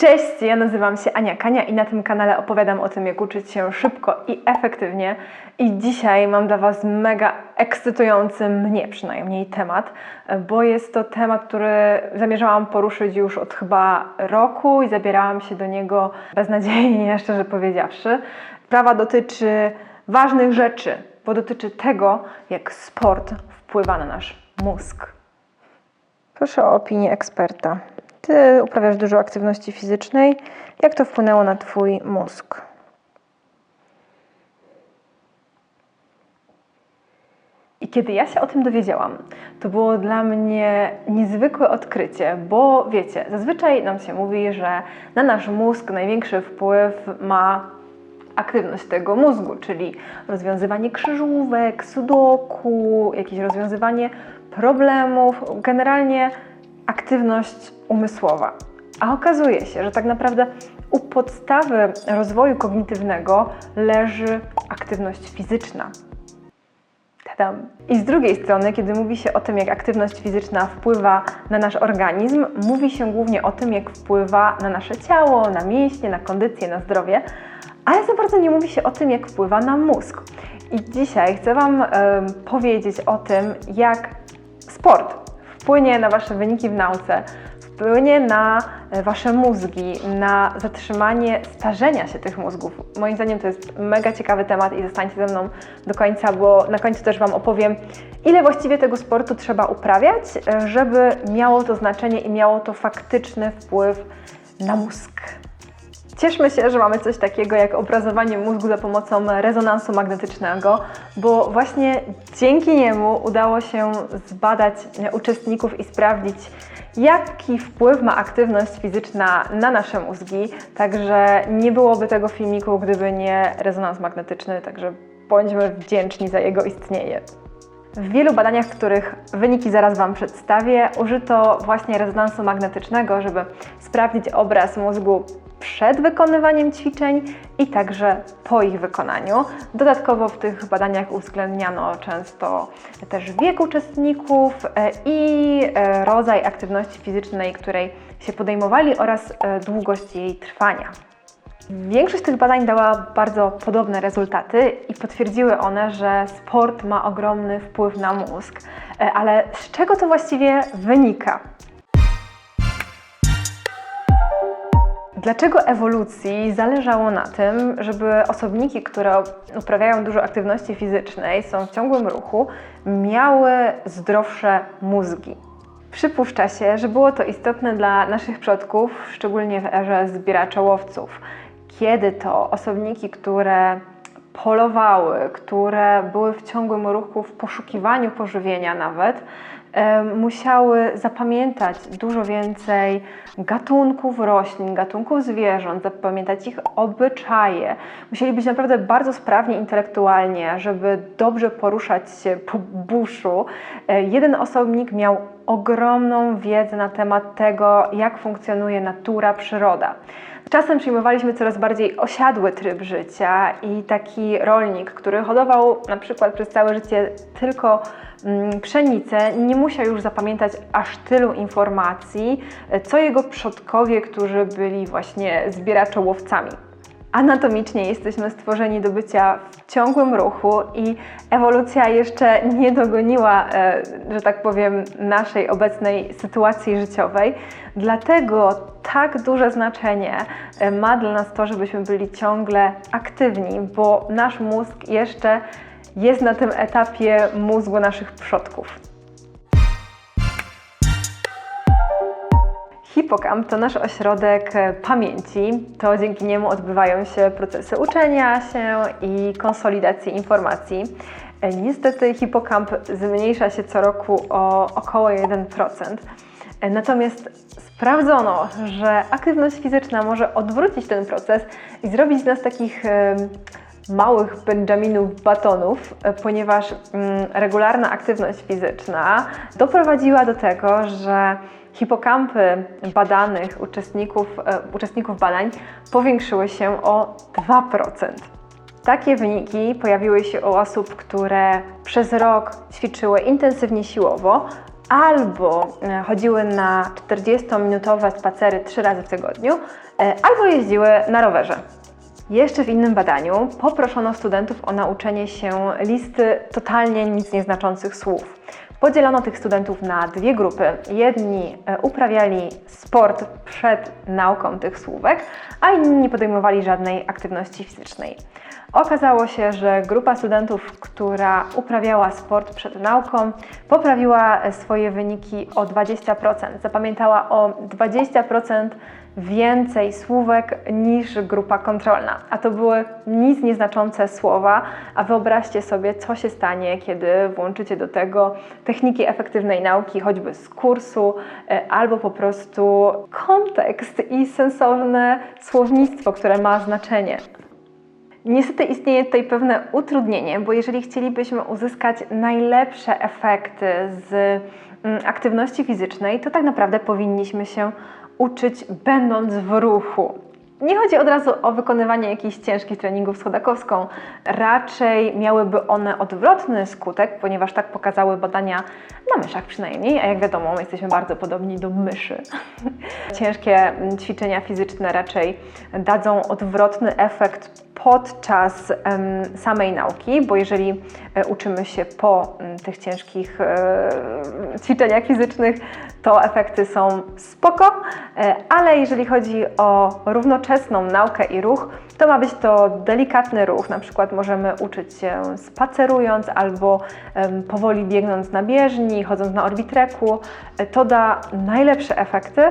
Cześć, ja nazywam się Ania Kania i na tym kanale opowiadam o tym, jak uczyć się szybko i efektywnie. I dzisiaj mam dla Was mega ekscytujący, mnie przynajmniej, temat, bo jest to temat, który zamierzałam poruszyć już od chyba roku i zabierałam się do niego beznadziejnie, szczerze powiedziawszy. Sprawa dotyczy ważnych rzeczy, bo dotyczy tego, jak sport wpływa na nasz mózg. Proszę o opinię eksperta. Ty uprawiasz dużo aktywności fizycznej. Jak to wpłynęło na Twój mózg? I kiedy ja się o tym dowiedziałam, to było dla mnie niezwykłe odkrycie, bo wiecie, zazwyczaj nam się mówi, że na nasz mózg największy wpływ ma aktywność tego mózgu, czyli rozwiązywanie krzyżówek, sudoku, jakieś rozwiązywanie problemów, generalnie aktywność umysłowa. A okazuje się, że tak naprawdę u podstawy rozwoju kognitywnego leży aktywność fizyczna. Tadam. I z drugiej strony, kiedy mówi się o tym, jak aktywność fizyczna wpływa na nasz organizm, mówi się głównie o tym, jak wpływa na nasze ciało, na mięśnie, na kondycję, na zdrowie, ale za bardzo nie mówi się o tym, jak wpływa na mózg. I dzisiaj chcę Wam powiedzieć o tym, jak sport wpłynie na Wasze wyniki w nauce, wpłynie na e, Wasze mózgi, na zatrzymanie starzenia się tych mózgów. Moim zdaniem to jest mega ciekawy temat i zostańcie ze mną do końca, bo na końcu też Wam opowiem, ile właściwie tego sportu trzeba uprawiać, e, żeby miało to znaczenie i miało to faktyczny wpływ na mózg. Cieszmy się, że mamy coś takiego jak obrazowanie mózgu za pomocą rezonansu magnetycznego, bo właśnie dzięki niemu udało się zbadać uczestników i sprawdzić, jaki wpływ ma aktywność fizyczna na nasze mózgi. Także nie byłoby tego filmiku, gdyby nie rezonans magnetyczny, także bądźmy wdzięczni za jego istnienie. W wielu badaniach, których wyniki zaraz Wam przedstawię, użyto właśnie rezonansu magnetycznego, żeby sprawdzić obraz mózgu przed wykonywaniem ćwiczeń i także po ich wykonaniu. Dodatkowo w tych badaniach uwzględniano często też wiek uczestników e, i e, rodzaj aktywności fizycznej, której się podejmowali oraz e, długość jej trwania. Większość tych badań dała bardzo podobne rezultaty i potwierdziły one, że sport ma ogromny wpływ na mózg. Ale z czego to właściwie wynika? Dlaczego ewolucji zależało na tym, żeby osobniki, które uprawiają dużo aktywności fizycznej, są w ciągłym ruchu, miały zdrowsze mózgi? Przypuszcza się, że było to istotne dla naszych przodków, szczególnie w erze zbieraczołowców, kiedy to osobniki, które polowały, które były w ciągłym ruchu, w poszukiwaniu pożywienia nawet, musiały zapamiętać dużo więcej gatunków roślin, gatunków zwierząt, zapamiętać ich obyczaje. Musieli być naprawdę bardzo sprawni intelektualnie, żeby dobrze poruszać się po buszu. E, jeden osobnik miał ogromną wiedzę na temat tego, jak funkcjonuje natura, przyroda. Czasem przyjmowaliśmy coraz bardziej osiadły tryb życia i taki rolnik, który hodował na przykład przez całe życie tylko mm, pszenicę, nie musiał już zapamiętać aż tylu informacji, co jego przodkowie, którzy byli właśnie zbieraczołowcami. Anatomicznie jesteśmy stworzeni do bycia w ciągłym ruchu i ewolucja jeszcze nie dogoniła, e, że tak powiem, naszej obecnej sytuacji życiowej. Dlatego tak duże znaczenie e, ma dla nas to, żebyśmy byli ciągle aktywni, bo nasz mózg jeszcze jest na tym etapie mózgu naszych przodków. Hipokamp to nasz ośrodek e, pamięci. To dzięki niemu odbywają się procesy uczenia się i konsolidacji informacji. E, niestety hipokamp zmniejsza się co roku o około 1%. E, natomiast sprawdzono, że aktywność fizyczna może odwrócić ten proces i zrobić z nas takich małych benjaminów batonów, ponieważ mm, regularna aktywność fizyczna doprowadziła do tego, że hipokampy badanych uczestników, e, uczestników badań powiększyły się o 2%. Takie wyniki pojawiły się u osób, które przez rok ćwiczyły intensywnie siłowo, albo e, chodziły na 40-minutowe spacery trzy razy w tygodniu, e, albo jeździły na rowerze. Jeszcze w innym badaniu poproszono studentów o nauczenie się listy totalnie nic nieznaczących słów. Podzielono tych studentów na dwie grupy. Jedni e, uprawiali sport przed nauką tych słówek, a inni nie podejmowali żadnej aktywności fizycznej. Okazało się, że grupa studentów, która uprawiała sport przed nauką, poprawiła e, swoje wyniki o 20%. Zapamiętała o 20% więcej słówek niż grupa kontrolna. A to były nic nieznaczące słowa, a wyobraźcie sobie, co się stanie, kiedy włączycie do tego techniki efektywnej nauki, choćby z kursu, e, albo po prostu kontekst i sensowne słownictwo, które ma znaczenie. Niestety istnieje tutaj pewne utrudnienie, bo jeżeli chcielibyśmy uzyskać najlepsze efekty z mm, aktywności fizycznej, to tak naprawdę powinniśmy się uczyć będąc w ruchu. Nie chodzi od razu o wykonywanie jakichś ciężkich treningów z chodakowską. Raczej miałyby one odwrotny skutek, ponieważ tak pokazały badania na myszach przynajmniej, a jak wiadomo, my jesteśmy bardzo podobni do myszy. Ciężkie ćwiczenia fizyczne raczej dadzą odwrotny efekt podczas samej nauki, bo jeżeli e, uczymy się po tych ciężkich e, ćwiczeniach fizycznych, to efekty są spoko, e, ale jeżeli chodzi o równoczesną naukę i ruch, to ma być to delikatny ruch. Na przykład możemy uczyć się spacerując albo powoli biegnąc na bieżni, chodząc na orbitreku. To da najlepsze efekty,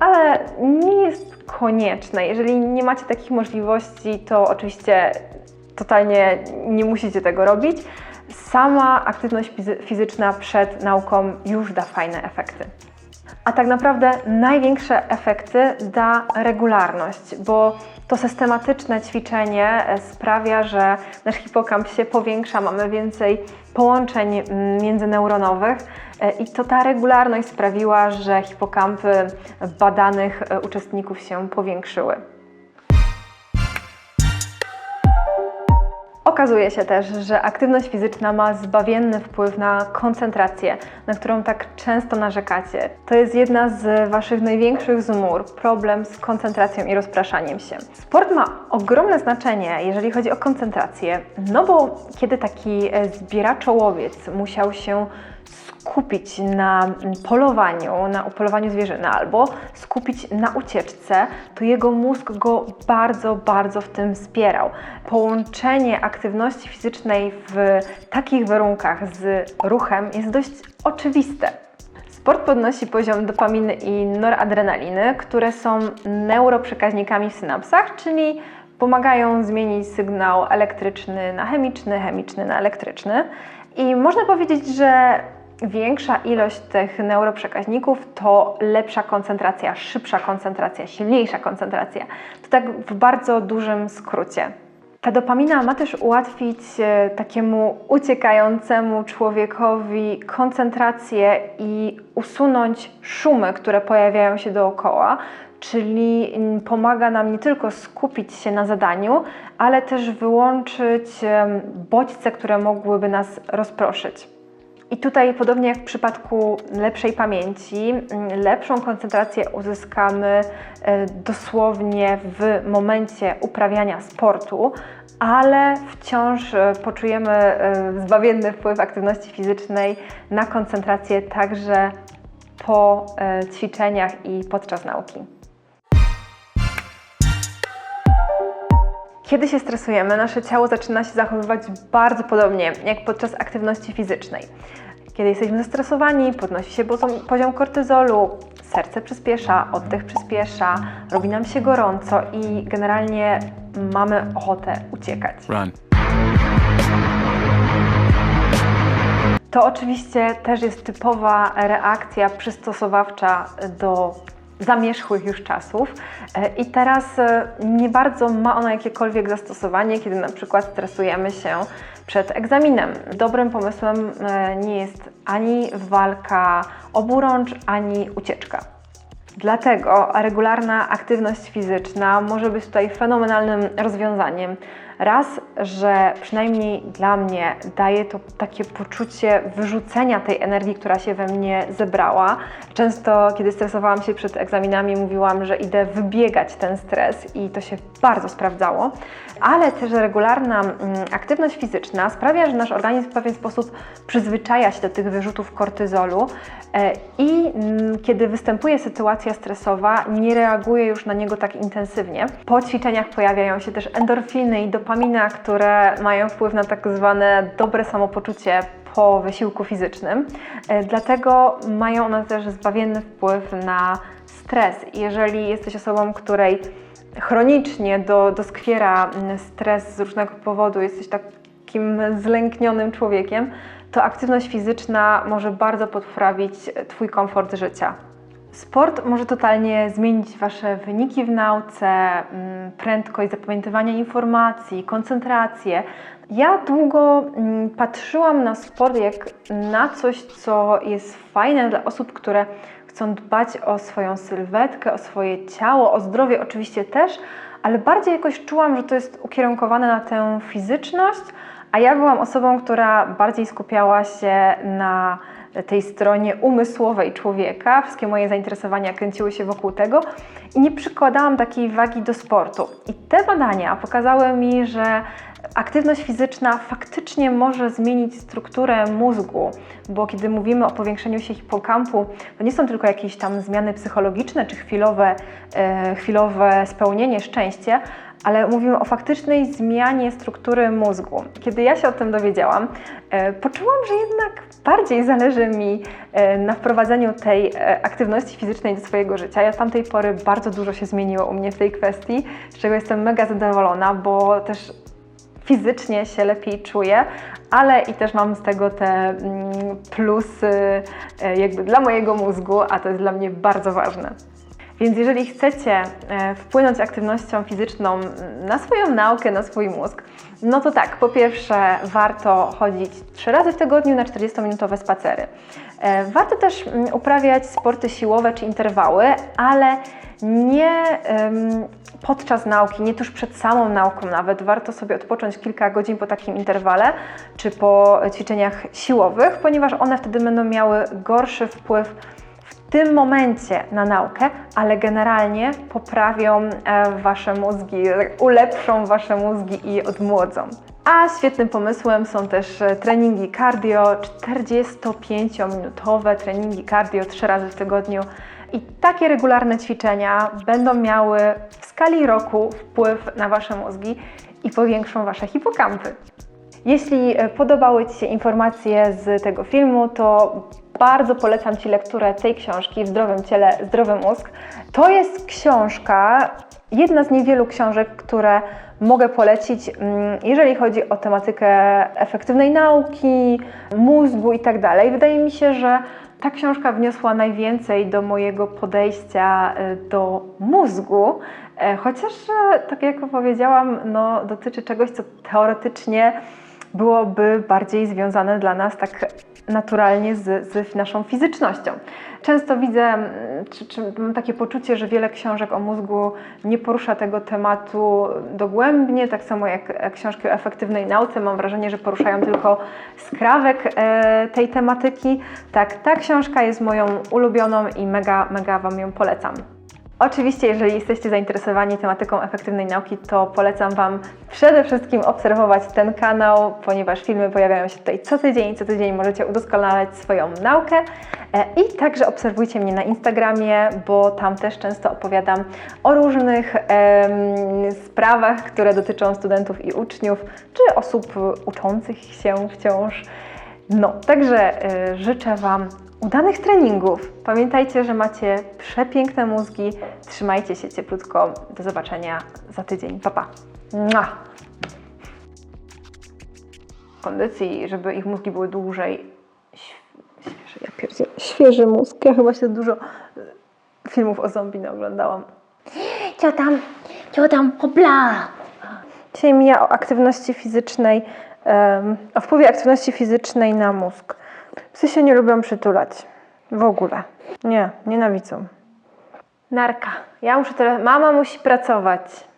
ale nie jest konieczne. Jeżeli nie macie takich możliwości, to oczywiście totalnie nie musicie tego robić. Sama aktywność fizy- fizyczna przed nauką już da fajne efekty. A tak naprawdę największe efekty da regularność, bo to systematyczne ćwiczenie e, sprawia, że nasz hipokamp się powiększa, mamy więcej połączeń mm, międzyneuronowych e, i to ta regularność sprawiła, że hipokampy badanych e, uczestników się powiększyły. Okazuje się też, że aktywność fizyczna ma zbawienny wpływ na koncentrację, na którą tak często narzekacie. To jest jedna z Waszych największych zmór problem z koncentracją i rozpraszaniem się. Sport ma ogromne znaczenie, jeżeli chodzi o koncentrację, no bo kiedy taki e, zbieraczołowiec musiał się skupić na polowaniu, na upolowaniu zwierzyny albo skupić na ucieczce, to jego mózg go bardzo, bardzo w tym wspierał. Połączenie aktywności fizycznej w takich warunkach z ruchem jest dość oczywiste. Sport podnosi poziom dopaminy i noradrenaliny, które są neuroprzekaźnikami w synapsach, czyli pomagają zmienić sygnał elektryczny na chemiczny, chemiczny na elektryczny. I można powiedzieć, że większa ilość tych neuroprzekaźników to lepsza koncentracja, szybsza koncentracja, silniejsza koncentracja. To tak w bardzo dużym skrócie. Ta dopamina ma też ułatwić e, takiemu uciekającemu człowiekowi koncentrację i usunąć szumy, które pojawiają się dookoła, czyli pomaga nam nie tylko skupić się na zadaniu, ale też wyłączyć bodźce, które mogłyby nas rozproszyć. I tutaj, podobnie jak w przypadku lepszej pamięci, mm, lepszą koncentrację uzyskamy e, dosłownie w momencie uprawiania sportu, ale wciąż e, poczujemy e, zbawienny wpływ aktywności fizycznej na koncentrację także po ćwiczeniach i podczas nauki. Kiedy się stresujemy, nasze ciało zaczyna się zachowywać bardzo podobnie jak podczas aktywności fizycznej. Kiedy jesteśmy zestresowani, podnosi się poziom kortyzolu, serce przyspiesza, oddech przyspiesza, robi nam się gorąco i generalnie mamy ochotę uciekać. Run. To oczywiście też jest typowa reakcja przystosowawcza do zamierzchłych już czasów E, i teraz e, nie bardzo ma ona jakiekolwiek zastosowanie, kiedy na przykład stresujemy się przed egzaminem. Dobrym pomysłem e, nie jest ani walka oburącz, ani ucieczka. Dlatego regularna aktywność fizyczna może być tutaj fenomenalnym rozwiązaniem. Raz, że przynajmniej dla mnie daje to takie poczucie wyrzucenia tej energii, która się we mnie zebrała. Często, kiedy stresowałam się przed egzaminami, mówiłam, że idę wybiegać ten stres i to się bardzo sprawdzało. Ale też regularna mm, aktywność fizyczna sprawia, że nasz organizm w pewien sposób przyzwyczaja się do tych wyrzutów kortyzolu e, i mm, kiedy występuje sytuacja stresowa, nie reaguje już na niego tak intensywnie. Po ćwiczeniach pojawiają się też endorfiny i dopamina, które mają wpływ na tak zwane dobre samopoczucie po wysiłku fizycznym. E, Dlatego mają one też zbawienny wpływ na stres. Jeżeli jesteś osobą, której chronicznie do, doskwiera mm, stres z różnego powodu, jesteś takim zlęknionym człowiekiem, to aktywność fizyczna może bardzo poprawić Twój komfort życia. Sport może totalnie zmienić Wasze wyniki w nauce, mm, prędkość zapamiętywania informacji, koncentrację. Ja długo mm, patrzyłam na sport jak na coś, co jest fajne dla osób, które chcą dbać o swoją sylwetkę, o swoje ciało, o zdrowie oczywiście też, ale bardziej jakoś czułam, że to jest ukierunkowane na tę fizyczność, a ja byłam osobą, która bardziej skupiała się na tej stronie umysłowej człowieka. Wszystkie moje zainteresowania kręciły się wokół tego i nie przykładałam takiej wagi do sportu. I te badania pokazały mi, że aktywność fizyczna faktycznie może zmienić strukturę mózgu, bo kiedy mówimy o powiększeniu się hipokampu, to nie są tylko jakieś tam zmiany psychologiczne czy chwilowe, e, chwilowe spełnienie, szczęście, ale mówimy o faktycznej zmianie struktury mózgu. Kiedy ja się o tym dowiedziałam, e, poczułam, że jednak bardziej zależy mi e, na wprowadzeniu tej e, aktywności fizycznej do swojego życia. Ja od tamtej pory bardzo dużo się zmieniło u mnie w tej kwestii, z czego jestem mega zadowolona, bo też fizycznie się lepiej czuję, ale i też mam z tego te mm, plusy jakby dla mojego mózgu, a to jest dla mnie bardzo ważne. Więc jeżeli chcecie e, wpłynąć aktywnością fizyczną na swoją naukę, na swój mózg, no to tak, po pierwsze warto chodzić trzy razy w tygodniu na 40-minutowe spacery. E, Warto też mm, uprawiać sporty siłowe czy interwały, ale nie podczas nauki, nie tuż przed samą nauką nawet. Warto sobie odpocząć kilka godzin po takim interwale czy po ćwiczeniach siłowych, ponieważ one wtedy będą miały gorszy wpływ tym momencie na naukę, ale generalnie poprawią e, Wasze mózgi, ulepszą Wasze mózgi i odmłodzą. A świetnym pomysłem są też e, treningi cardio, 45-minutowe treningi cardio 3 razy w tygodniu. I takie regularne ćwiczenia będą miały w skali roku wpływ na Wasze mózgi i powiększą Wasze hipokampy. Jeśli e, podobały Ci się informacje z tego filmu, to bardzo polecam Ci lekturę tej książki W zdrowym ciele, zdrowy mózg. To jest książka, jedna z niewielu książek, które mogę polecić, mm, jeżeli chodzi o tematykę efektywnej nauki, mózgu i tak. Wydaje mi się, że ta książka wniosła najwięcej do mojego podejścia e, do mózgu, e, chociaż, e, tak jak powiedziałam, no, dotyczy czegoś, co teoretycznie byłoby bardziej związane dla nas tak naturalnie z, z naszą fizycznością. Często widzę, mm, czy, czy mam takie poczucie, że wiele książek o mózgu nie porusza tego tematu dogłębnie, tak samo jak książki o efektywnej nauce. Mam wrażenie, że poruszają tylko skrawek e, tej tematyki. Tak, ta książka jest moją ulubioną i mega, mega Wam ją polecam. Oczywiście, jeżeli jesteście zainteresowani tematyką efektywnej nauki, to polecam Wam przede wszystkim obserwować ten kanał, ponieważ filmy pojawiają się tutaj co tydzień. Co tydzień możecie udoskonalać swoją naukę E, i także obserwujcie mnie na Instagramie, bo tam też często opowiadam o różnych em, sprawach, które dotyczą studentów i uczniów, czy osób uczących się wciąż. No, także e, życzę Wam udanych treningów. Pamiętajcie, że macie przepiękne mózgi. Trzymajcie się cieplutko. Do zobaczenia za tydzień. Pa, pa. Mua. Kondycji, żeby ich mózgi były dłużej. Świeży, ja pierdzielę. Świeży mózg. Ja chyba się dużo e, filmów o zombie naoglądałam. Co tam? Co tam? Hopla! Dzisiaj mija o aktywności fizycznej, em, o wpływie aktywności fizycznej na mózg. Psy się nie lubią przytulać. W ogóle. Nie, nienawidzą. Narka. Ja muszę teraz... Mama musi pracować.